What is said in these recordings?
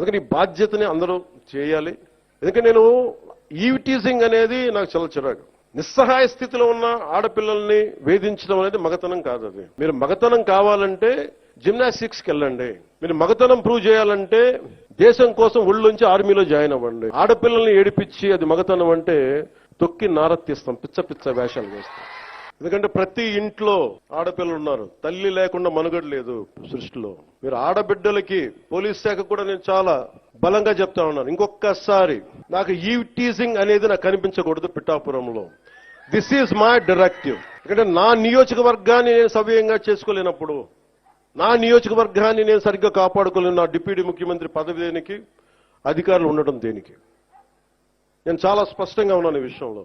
అందుకని ఈ బాధ్యతని అందరూ చేయాలి. ఎందుకంటే నేను ఈవిటీజింగ్ అనేది నాకు చాలా చిరాకు. నిస్సహాయ స్థితిలో ఉన్న ఆడపిల్లల్ని వేధించడం అనేది మగతనం కాదు అది. మీరు మగతనం కావాలంటే జిమ్నాస్టిక్స్కి వెళ్ళండి మీరు మగతనం ప్రూవ్ చేయాలంటే దేశం కోసం ఒళ్ళుంచి ఆర్మీలో జాయిన్ అవ్వండి. ఆడపిల్లల్ని ఏడిపించి అది మగతనం అంటే తొక్కి నారత్తిస్తాం పిచ్చ పిచ్చ వేషాలు వేస్తాం ఎందుకంటే ప్రతి ఇంట్లో ఆడపిల్లలు ఉన్నారు. తల్లి లేకుండా మనుగడ లేదు సృష్టిలో. మీరు ఆడబిడ్డలకి పోలీస్ శాఖ కూడా నేను చాలా బలంగా చెప్తా ఉన్నాను. ఇంకొకసారి నాకు ఈ టీజింగ్ అనేది నాకు కనిపించకూడదు పిఠాపురంలో. దిస్ ఈజ్ మై డైరెక్టివ్ ఎందుకంటే నా నియోజకవర్గాన్ని నేను సవ్యంగా చేసుకోలేనప్పుడు నా నియోజకవర్గాన్ని నేను సరిగ్గా కాపాడుకోలేను. నా డిప్యూటీ ముఖ్యమంత్రి పదవి దేనికి అధికారులు ఉండడం దేనికి. నేను చాలా స్పష్టంగా ఉన్నాను ఈ విషయంలో.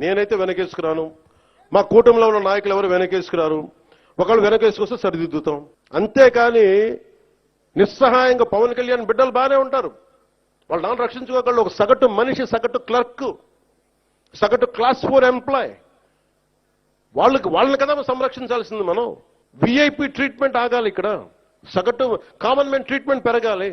నేనైతే వెనకేసుకురాను. మా కూటమిలో ఉన్న నాయకులు ఎవరు వెనకేసుకురారు? ఒకళ్ళు వెనకేసుకొస్తే సరిదిద్దుతాం. అంతేకాని నిస్సహాయంగా పవన్ కళ్యాణ్ బిడ్డలు బాగానే ఉంటారు. వాళ్ళు నాన్న రక్షించుకోగలరు ఒక సగటు మనిషి సగటు క్లర్క్ సగటు క్లాస్ ఫోర్ ఎంప్లాయ్. వాళ్ళకి వాళ్ళని కదా సంరక్షించాల్సింది మనం. విఐపి ట్రీట్మెంట్ ఆగాలి ఇక్కడ. సగటు కామన్ మెన్ ట్రీట్మెంట్ పెరగాలి.